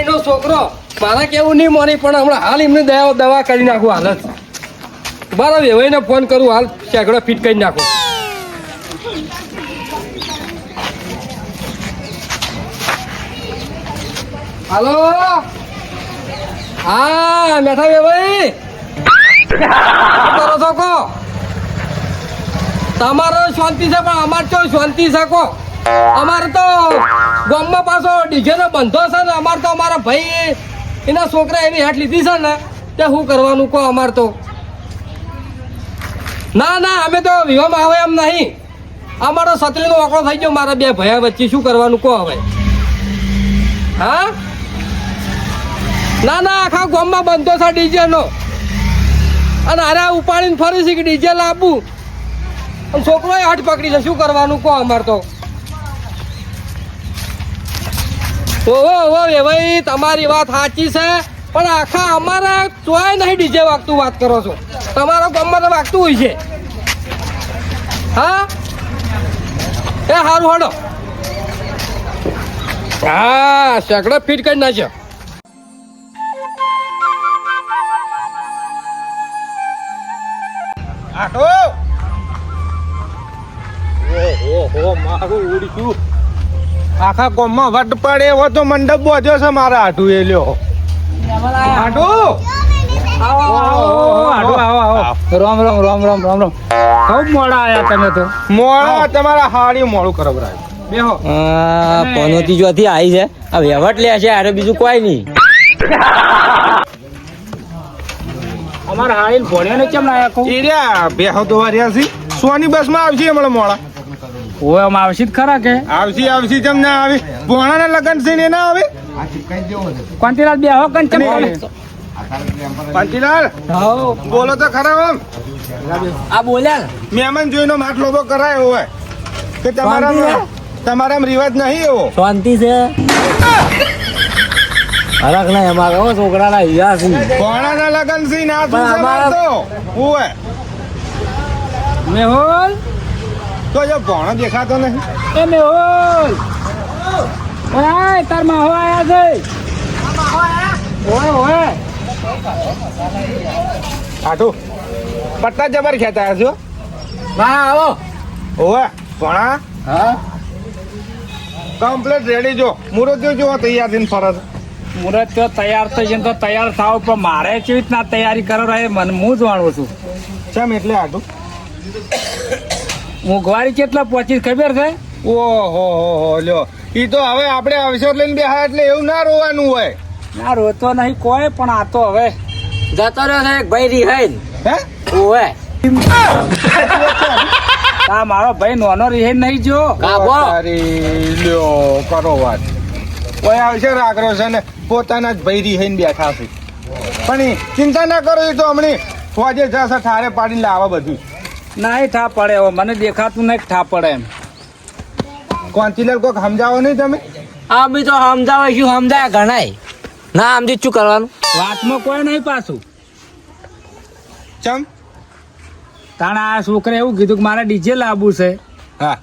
એનો છોકરો, મારા કેવું નહીં મોની, પણ હમણાં હાલ એમને દયા દવા કરી નાખું હાલ જ બરાબર વેવાઈને ફોન કરું, હાલ સેકડો ફિટ કરી નાખું. હાલો? હા મેઠા વેવાઈ તમારો શાંતિ છે, પણ અમારે તો શાંતિ છે, કો? અમારે તો ગામમાં પાછો ડીજે નો બંધો છે ને, અમારે તો અમારા ભાઈ એના છોકરા એની હેઠ લીધી છે ને, તે શું કરવાનું કહો અમારે તો? ના ના, અમે તો વિવામાં આવે એમ નહીં. અમારો સતરીનો વાકડો થઈ ગયો, મારા બે ભયા વચ્ચે. શું કરવાનું કહો હવે? હા? ના ના, આખા ગામમાં બંધો છે ડીજે નો અને અરે ઉપાડીને ફરી છે કે ડીજે લાવવું. અને છોકરો હાથ પકડી છે, શું કરવાનું કહો અમારે તો? ઓહો ઓહો ભાઈ તમારી વાત સાચી છે. પણ આખા અમારા ચોય નહીં ડીજે વાગતું વાત કરો છો. તમારો ગામમાં તો વાગતું હોય છે. હા? એ સારું હડો હા સેકડો ફીટ કરી નાખ્યો. આટો. ઓહો મારું ઉડ્યું આખા કોમમાં વટ પડે એવો તો મંડપ બોધ્યો છે મારા હાટુ એ લ્યો. આવો રામ રામ રામ રામ રામ રામ. ખૂબ મોડા આયા તમે તો. મોડા? તમારા હાડી મોડું કરો બરાબર બેહો પનોતી જોથી આવી છે. આ વ્યવહાર લે છે બીજું કોઈ નહીં. અમારા હાઈલ ભણ્યો ને કેમ ના આયા કહું? એર્યા બેહો તો વાર્યા છે. સોની બસમાં આવશે હમણાં મોડા. ઓય આમ આવશી જ ખરા કે? આવશી આવશી જમ ના આવે. ભોણાના લગન છે ને ના આવે? કાંતિલાલ બે હો કન કાંતિલાલ બોલો તો ખરા આમ આ બોલ્યા મહેમાન જોઈનો માથ લોબો કરાય હોય. કે તમારા તમારા રિવાજ નહીં એવો. શાંતિ છે? હરક નહીં અમારે છોકરા છોકરાના હિયા છે. ભોણાના લગન સી ના તું મારતો હોય. મેહોલ? તો જો ભોણો દેખાતો નહીં. એ મેહોલ ઓય તાર માહો આયા છે. ઓય ઓય. આટુ પટ્ટા જબર ખેતા છો? હા આવો. ઓય ભણા. હા? કમ્પ્લીટ રેડી જો. મુરત જો તૈયાર થઈને ફરજ. મુરત તો તૈયાર થઈ જઈને તો તૈયાર થાવ પણ મારે કેવી રીતના તૈયારી કરો રહે મને હું જાણું છું? ચમ એટલે આઠું મોંઘવારી કેટલા? પહોંચી ખબર છે? ઓહો હો હો લ્યો. ઈ તો હવે આપણે અવસર લઈને બેહા એટલે એવું ના રોવાનું હોય. ના રોતો નહીં કોઈ પણ આ તો હવે જતો રહ્યો છે એક ભાઈ રિહાઈન. હે? ઓવે આ! મારો ભાઈ નોનો રહે નહીં જો. કાબો. અરે લ્યો કરો વાત. કોઈ આવશે રાખરો છે ને પોતાના જ ભૈરી થઈને બેઠા છે. પણ ચિંતા ના કરો એ તો હમણાં ફોજે જશે ઠારે પાડીને લાવવા બધું. નહીં ઠા પડે હવે મને દેખાતું નહીં ઠા પડે એમ. કોન્ચિલર કોક સમજાવો નહીં તમે? આ બી તો સમજાવે શું સમજાય ઘણાય. ના સમજી શું કરવાનું? વાતમાં કોઈ નહીં પાછું. ચમ? તાણે આ છોકરે એવું કીધું કે મારે ડીજે લાવવું છે. હા.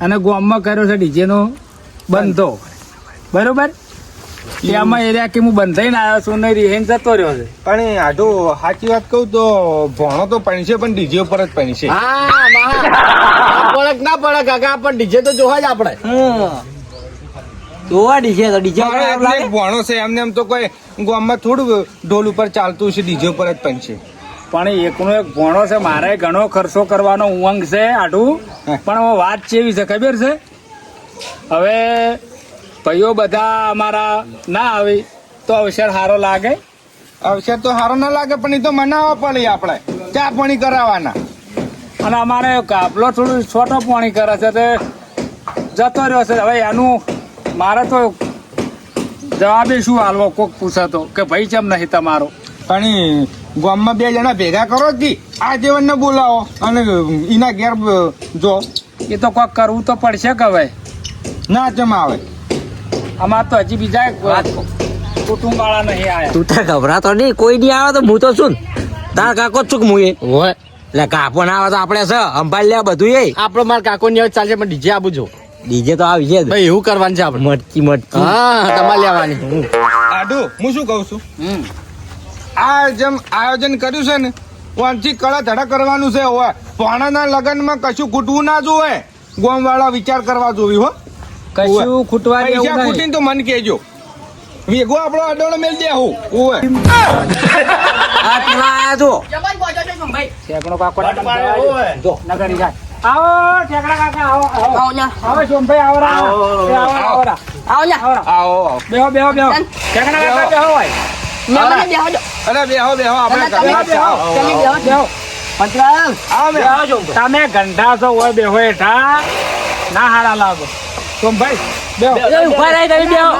અને ગોમમાં કર્યો છે ડીજેનો બંધો. બરોબર? ત્યાંમાં એરિયા કે હું બંધાઈને આવ્યો છું ને રીહેન જતો રહ્યો છે. પણ આઢો સાચી વાત કહું તો ભણો તો પણશે પણ ડીજે ઉપર જ પણશે છે. પડક ના પડક કાકા પણ ડીજે તો જોવા જ આપણે. જોવા ડીજે તો ડીજે ભણો છે એમને એમ તો કોઈ ગામમાં થોડું ઢોલ ઉપર ચાલતું છે ડીજે ઉપર જ પણશે પણ એકનો એક ભોણો છે મારે ઘણો ખર્ચો કરવાનો ઉમંગ છે આઢું પણ હવે વાત ચેવી છે ખબર છે? હવે ભાઈઓ બધા અમારા ના આવે તો અવસર સારો લાગે. અવસર તો સારો ના લાગે પણ એ તો મનાવવા પડે આપણે. ચા પાણી કરાવવાના? અને અમારે કાપલો થોડું છોટો પાણી કરે છે તે જતો રહ્યો છે. હવે એનું મારે તો જવાબે શું હાલવો કોક પૂછે તો કે ભાઈ કેમ નહીં તમારો? પણ ગામમાં બે જણા ભેગા કરો જી આ જીવનને બોલાવો અને એના ઘેર જો. એ તો કોક કરવું તો પડશે કે હવે? ના જમા આવે અમાર તો હજી બીજા કુટુંબ વાળા નહીં આયા. તું તો ગભરાતો નહીં કોઈ નહીં આવે તો હું તો શું? તાર કાકો છું હું એ? હોય. એટલે કાપો ના આવે તો આપણે છે અંબાડી લે બધું એ. આપણો માર કાકો ની ચાલશે પણ ડીજે આપું છું ડીજે તો આવી છે ભાઈ એવું કરવાનું છે આપણે મટકી મટકી. હા તમારે લેવાની. આડુ હું શું કહું છું? આ જેમ આયોજન કર્યું છે ને વાંચી કળા ધડા કરવાનું છે હોય. પોણાના લગ્નમાં કશું ખૂટવું ના જોવે ગોમ વાળા વિચાર કરવા જોવી હો. કશું ખૂટવા દેવું નહીં ખૂટીને તો મન કેજો વેગો આપણો અડોળ મેલ દે હું. ઓવે આ જો ઠેકણો કાકો જો નગરી જાય. આવો ઠેકડા કાકા આવો આવો. આવો સોમભાઈ આવો આવો આવો આવો રા. આવો આવો. બેહો બેહો બેહો. ઠેકડા કાકા બેહો. ભાઈ અરે બેહો બેહો આપણે બેહો બેહો. આવો, આવો, બેહો. બેહો. આવો બેહો. તમે ગંઢા છો હોય બેહો એઠા ના હારા લાગો. સોમભાઈ બેહો. એ ઊભા રહી તમે બેહો.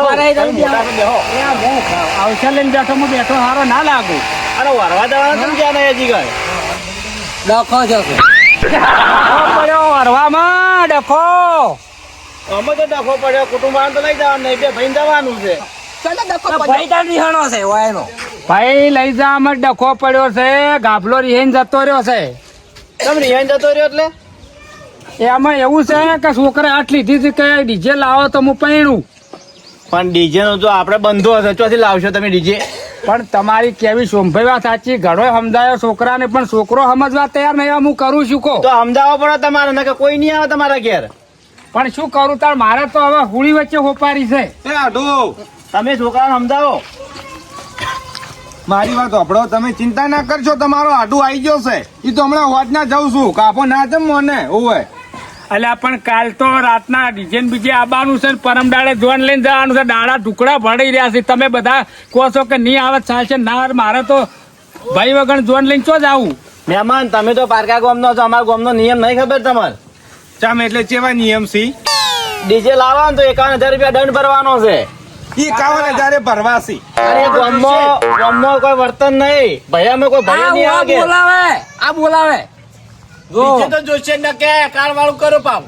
ઊભા રહી તમે બેહો. એ આ હું ખાવ. અવસર લઈને બેઠો હું બેઠો હારો ના લાગુ. ડખો છો કે? ડખો પડ્યો ડખો. તો ભાઈ તાર રિહાણો છે વાયનો. ભાઈ લઈ જા અમે ડખો પડ્યો છે ગાભલો રીહેન જતો રહ્યો છે. એમાં એવું છે કે છોકરા આટ લીધી હતી કે ડીજે લાવો તો હું પૈણું. પણ ડીજે નો જો આપણે બંધો હશે. ચોથી લાવશો તમે ડીજે. પણ તમારી કેવી સોંભાઈ વાત સાચી. ઘણો સમજાયો છોકરાને પણ છોકરો સમજવા તૈયાર નહીં. હું કરું છું કહો. તો સમજાવો પડે તમારે ને કે કોઈ નહીં આવે તમારા ઘેર. પણ શું કરું? તાર મારે તો હવે હોળી વચ્ચે હોપારી છે. એ તમે છોકરાને સમજાવો. મારી વાત આપડો તમે ચિંતા ના કરશો. તમારો આડું આવી ગયો છે. એ તો હમણાં હોજ ના જઉં છું. કાપો ના જમ મને. ઓવે. અલ્યા પણ કાલ તો રાતના ડિઝાઇન બીજે આવવાનું છે પરમ દાડે જોન લઈને જવાનું છે. દાડા ટુકડા ભળી રહ્યા છે. તમે બધા કહો છો કે નહીં આવત ચાલશે ના આવે. મારે તો ભાઈ વગર જોન લઈને ચો જાવું? મહેમાન તમે તો પારકા ગામનો છો અમારા ગામનો નિયમ નહીં ખબર તમારે? ચામ એટલે કેવા નિયમ સી ડીજે લાવવા તો એકાવન હજાર રૂપિયા દંડ ભરવાનો છે. ઈ એકાવન હજારે ભરવાસી અરે ગામમાં ગામમાં કોઈ વર્તન નહીં. ભૈયામાં કોઈ ભય નહીં આ બોલાવે આ બોલાવે. જો. તો જોશે ન કે કાર વાળું કરો પાવ.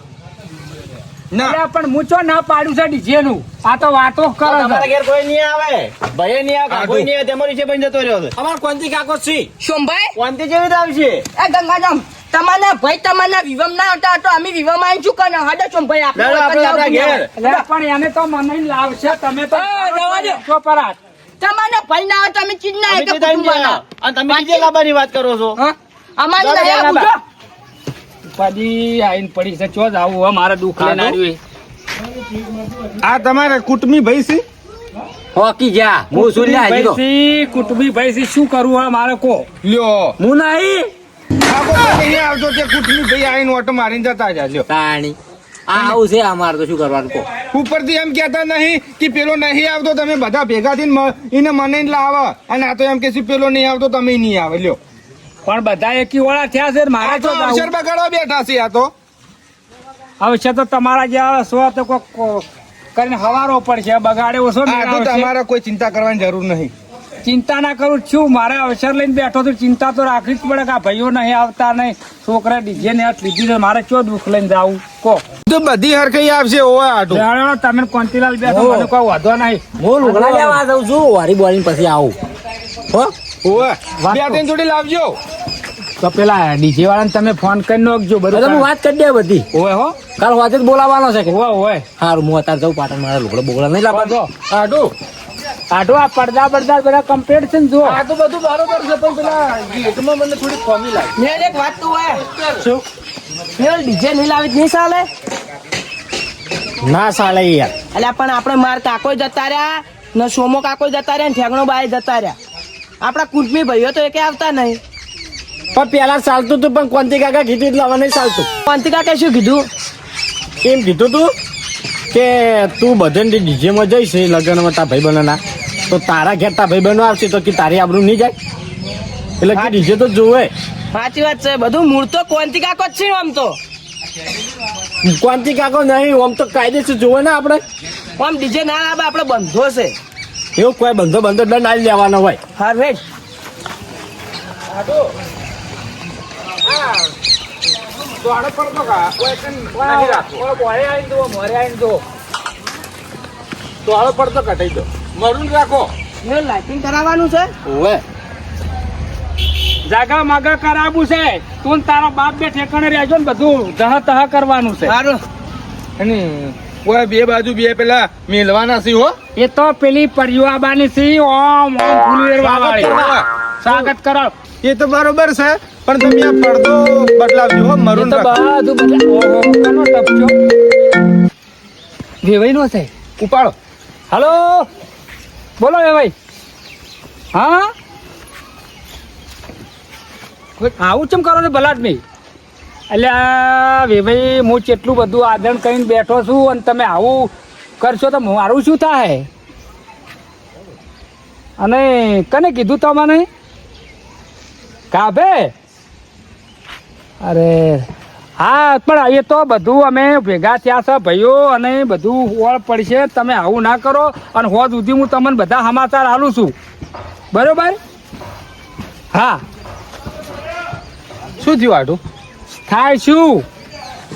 ના. પણ હું ના પાડ્યું છે ડીજે નું આ તો વાતો કરે તમારા ઘેર કોઈ નહીં આવે. ભય નહીં આવે. કોઈ નહીં આવે. તેમાં રીચે બંધ જતો રહ્યો છે. અમાર કોંતી કાકો છે. સોમભાઈ વાંતી જેવી જ આવશે? એ ગંગારામ તમારા ભાઈ તમારા વિવમ ના હતા તો અમે વિવમ આવીને શું કરે હાડો છો ના, આપણે પણ એને તો મને લાવશે. તમે તો એ, જવા છો પરાત. તમારા ભાઈ ના આવે તો અમે ચીજ ના કે કુટુંબ ગયા. અને તમે ડીજે લાવવાની વાત કરો છો. અમારી નહીં. ઉપાધિ આઈને પડી છે. ચો જ આવું હવે મારે દુઃખ લઈને આવ્યું આ તમારે કુટમી ભાઈ છે હોકી જા હું શું લે તો ભાઈસી, કુટુંબી શું કરવું હવે મારે કો લ્યો. હું નહીં? આખો તો નહીં આવતો તે કુટુંબી ભાઈ આવીને ઓટો મારીને જતા જા લ્યો તાણી. આ આવું છે અમારે તો શું કરવાનું કો ઉપરથી એમ કહેતા નહીં કે પેલો નહીં આવતો તમે બધા ભેગા થઈને એને મને લાવો. અને આ તો એમ કે પેલો નહીં આવતો તમે નહીં આવે. લ્યો. પણ બધા એકી વાળા થયા છે મારા તો અવસર બગાડવા બેઠા છે આ તો. આવશે તો તમારા જેવા સો તો કોક કરીને હવારો પડશે બગાડે ઓછો. તમારે કોઈ ચિંતા કરવાની જરૂર નહીં. ચિંતા ના કરું છું મારે અવસર લઈને બેઠો તો ચિંતા તો રાખવી જ પડે કે આ ભાઈઓ નહીં આવતા નહીં છોકરા ડીજે ને હાથ લીધી છે મારે ચો દુઃખ લઈને જાવું? કો? તો બધી હરખઈ આવશે ઓવા આટો. જાણો તમે કોંતીલાલ બેઠો. મને કોઈ વાંધો નહીં. હું લુગડા લેવા જાઉં છું વારી બોલીને પછી આવું. હો? ઓવા બે ત્રણ જોડી લાવજો. તો પેલા ડીજે વાળાને તમે ફોન કરી નાખજો બધું તો હું વાત કરી દે બધી. હોય હો. કાલ વાતે જ બોલાવવાનો છે કે? હોય હોય સારું હું અત્યારે જઉં પાટણ મારા લુગડા બોગડા નહીં લાવવા આડો. આટુ આ પડદા પડદા બધા કમ્પ્લીટ છે ને જો આ તો બધું બરોબર છે પણ પેલા ગીતમાં મને થોડી ખોમી લાગી. મેં એક વાત તો હોય પેલો ડીજે નહીં લાવી નહીં ચાલે ના ચાલે યાર. એટલે પણ આપણે માર કાકો જતા રહ્યા ને સોમો કાકો જતા રહ્યા ને ઠેગણો બાય જતા રહ્યા. આપણા કુટમી ભાઈઓ તો એકે આવતા નહીં. પણ પેલા ચાલતું હતું પણ કોંતી કાકા કીધું એટલે હવે નહીં ચાલતું. પંતી કાકા શું કીધું? એમ કીધું તું કે તું બધે ડીજે માં જઈશ એ લગ્નમાં તારા ભાઈ બહેનોના તો તારા ઘેર તારા ભાઈ બહેનો આવશે તો કે તારી આબરૂ નહીં જાય. એટલે કે ડીજે તો જોવે. સાચી વાત છે બધું મૂળ તો કોંતી કાકો જ છે આમ તો. કોંતી કાકો નહીં આમ તો કાયદેસર જોવે ને આપણે. આમ ડીજે ના આવે આપણે બંધો છે. એવું કોઈ બંધો બંધો દંડ આવી લેવાનો હોય. હા વેઠ દોડો પડતો કા કોઈ કન નહીં રાખો મોરે આવીને જુઓ મોરે આવીને જુઓ દોડો પડતો કટાઈ દો. મરું રાખો. એ લાઇટિંગ કરાવવાનું છે ઓવે જાગા માગા કરાવું છે. તું તારો બાપ બે ઠેકાણે રહેજો ને બધું. જહ તહ કરવાનું છે. સારું ઓય બે બાજુ બે પેલા મેલવાના સિંહ હો એ તો પેલી પરિવાબાની સી ઓમ ઓમ વાળી સ્વાગત કરો એ તો બરોબર છે. પણ તમે આ પડદો બદલાવજો હો મરૂન તો. બધું બધા ઓહો કનો ટપચો. વેવાઈ નો છે. ઉપાડો. હલો? બોલો વેવાઈ. હા? આવું ચમ કરો ને ભલાદમી એટલે આ વેવાઈ હું કેટલું બધું આદરણ કરીને બેઠો છું અને તમે આવું કરશો તો મારું શું થાય? અને કને કીધું તમને કાભે? અરે હા પણ એ તો બધું અમે ભેગા થયા છે ભાઈઓ અને બધું ઓળ પડશે તમે આવું ના કરો અને હોદ સુધી હું તમને બધા સમાચાર આલું છું. બરોબર? હા. શું થયું આટું થાય શું?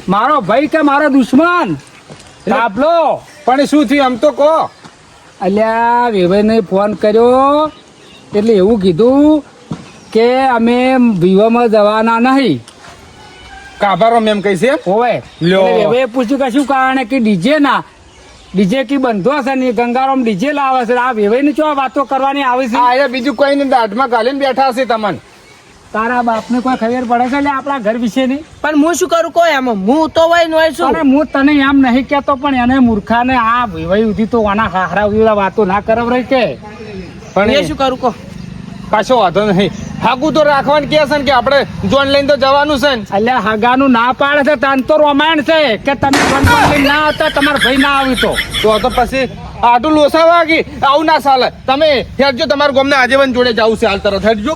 મારો ભાઈ કે મારો દુશ્મન? કાપલો પણ શું થયું? આમ તો કહો. અલ્યા વેવાઈને ફોન કર્યો. એટલે એવું કીધું કે અમે વિવામાં જવાના નહીં. કાભારો મેમ કહી છે હોવે લ્યો. હવે પૂછ્યું કે શું કારણે કે ડીજે ના ડીજે કી બંધો છે ને ગંગારામ ડીજે લાવે છે? આ વેવાઈને શું વાતો કરવાની આવી છે? આ બીજું કોઈ નહીં દાઢમાં ગાલીને બેઠા હશે તમને. તારા બાપને કોઈ ખબર પડે છે ને આપણા ઘર વિશે નહીં? પણ હું શું કરું કોઈ એમ? હું તો વય નોય છું અને હું તને એમ નહીં કેતો પણ એને મૂર્ખાને આ વેવાઈ સુધી તો આના હાહરા સુધી વાતો ના કરવ રહી કે. પણ એ શું કરું કહો? પાછો વાંધો નહીં. હાકું તો રાખવાનું કે છે ને કે આપણે જોન લઈને તો જવાનું છે ને. એટલે હગાનું ના પાડે છે તાન તો રોમાન છે કે તમે લઈને ના આવતા તમારા ભાઈ ના આવ્યું તો. તો તો પછી આટલું લોસા વાગી આવું ના ચાલે. તમે હેડજો તમારા ગોમને આજીવન જોડે જવું છે હાલ તરત. હેડજો.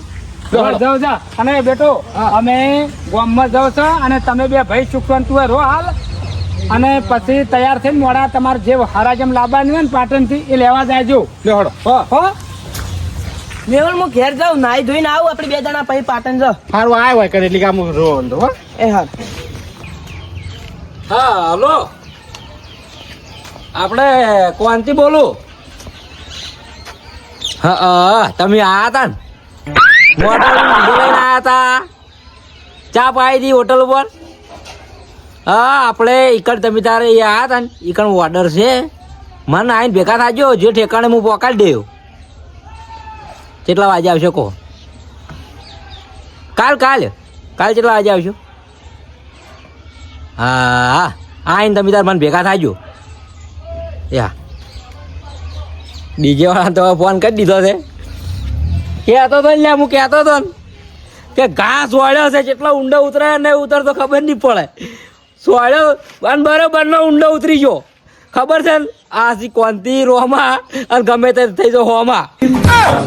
જાઓ, જાઓ. અને બેટો અમે ગોમમાં જાવ છો અને તમે બે ભાઈ સુખવંત રો હાલ. અને પછી તૈયાર થઈને મોડા તમારે જે હરાજમ લાવવાની હોય ને પાટણથી એ લેવા જાયજો. લે હળો હો હો? મેવલ હું ઘેર જાઉં નાઈ ધોઈને આવું આપણે બે જણા પછી પાટણ જાવ હારું આય હોય કરે એટલે કામ આમ રોંધો હો. એ હા. હા હલો. આપણે કોનથી બોલું? હા હા તમે આયા હતા ને? હોટલ લઈને આયા હતા. ચા પાઈ દી હોટલ ઉપર. હા આપણે ઈકડ તમે તારે આયા હતા ને? ઈકડ ઓર્ડર છે. મને આવીને ભેગા થાજો જે ઠેકાણે હું પોકાડી દેવું કેટલા વાગે આવશો કહો? કાલ કાલ. કાલ કેટલા વાગે આવશો? હા હા. આઈને તમે તાર મને ભેગા થાજો. યા. ડીજે વાળા તો ફોન કરી દીધો છે. કહેતો તો ને હું કહેતો તો ને. કે ઘાસ વાળ્યો છે, જેટલો ઊંડો ઉતરે ને ઉતરતો ખબર નહીં પડે. સોળ્યો, અને બરોબરનો ઊંડો ઉતરી ગયો. ખબર છે ને? આ સી કોંતી રોમા અને ગમે તે થઈ જાવ હોમાં.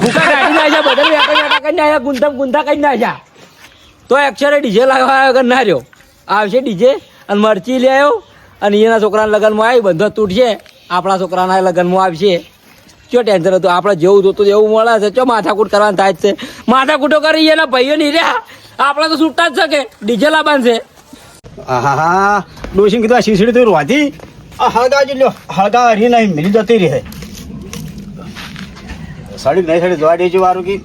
ભૂકા કાઢી નાખ્યા બધા બેઠા કરી નાખ્યા ગુંથા ગુંથા કરી નાખ્યા તો એક્ષરે ડીજે લાગવા વગર ના રહ્યો. આવશે ડીજે અને મરચી લે આવ્યો અને એના છોકરાના લગ્નમાં આવી, બધો તૂટશે. આપણા છોકરાના લગ્નમાં આવશે. ચો ટેન્શન હતું? આપણે જેવું જોતું એવું મળે છે. ચો માથાકૂટ કરવાનું થાય છે? માથાકૂટો કરી એના ભાઈઓ નહીં રહ્યા. આપણે તો છૂટતા જ શકે ડીજે લાવવાનું છે. આહા ડોશી કીધું આ શીશડી તો રોતી આ હળગા જ લ્યો. હળગા હરી નહીં, મિલી જતી રહે. સાડી નહીં, સાડી જોવા દેજો વારું કી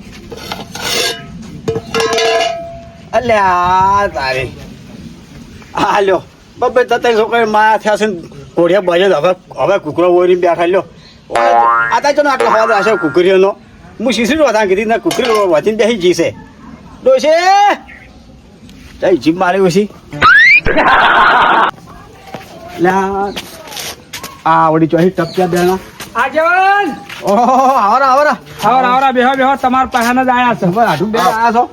આ તારે. આ લ્યો તતે છોકરા થયા છે ને કોડિયા બાજે હવે હવે કુકરો ઓરી બેઠા લ્યો. આ તા આટલો હવા હશે કુકરીઓનો? હું શીશરી રોતા કીધી ને કુકરી વાંચીને બેસી જીશે. ડોશે! જઈ જીપ મારી ઓછી. લા આ વડી ચોહી ટપક્યા બેના આ જવાન! ઓહો આવરા આવરા. આવરા આવરા બેહો બેહો તમાર પાસે જ આયા છે. ખબર આઠું બે આયા છો.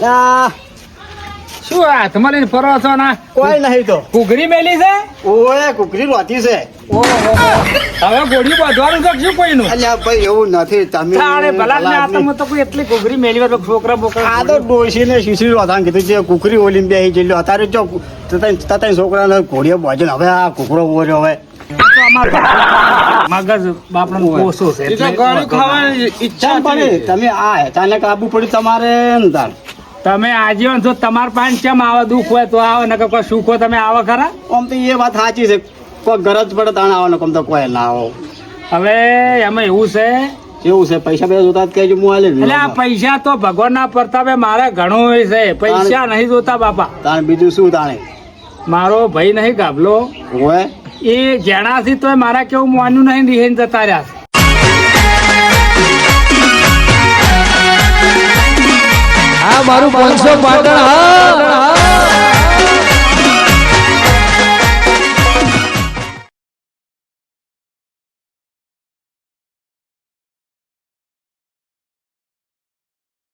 લા. શું આ તમારે ફરો છો ના? કોઈ નહીં તો. ઘૂઘરી મેલી છે? ઓએ કુકરી રોતી છે. હવે ગોળી બાંધવાનું તો કે શું કોઈનું? અલ્યા ભાઈ એવું નથી તમે અરે ભલા ને આતમ તો કોઈ એટલી કુકરી મેલી હોય તો છોકરા બોકરા આ તો ડોશી ને શીશી રોતા કીધું છે કુકરી ઓલી બેહી જેલ્યો અત્યારે જો તતાઈ છોકરા ને ઘોડીએ બાજુ હવે આ કુકરો ઓર્યો હવે. મગજ બાપડાનો ઓછો છે. ગળ્યું ખાવાની ઈચ્છા પડે તમે આ અચાનક આબુ પડ્યું તમારે અંદર તાર તમે આજીવન છો તમાર પાસે કેમ આવા દુઃખ હોય તો આવો નકર કોઈ સુખ હોય તમે આવો ખરા. આમ તો એ વાત સાચી છે. કોઈ ગરજ પડે તાણ આવવાનો કમ તો કોઈ ના આવો. હવે એમાં એવું છે? કેવું છે પૈસા પૈસા જોતા જ કહેજો હું આલે એટલે આ પૈસા તો ભગવાનના પ્રતાપે મારે ઘણું હોય છે. પૈસા નહીં જોતા બાપા. તાણ બીજું શું તાણે? મારો ભાઈ નહીં ગાભલો. હોય એ જેણાથી તો મારા કેવું માન્યું નહીં રિહેન જતા રહ્યા છે. આ મારું પાંચસો પાટણ હા.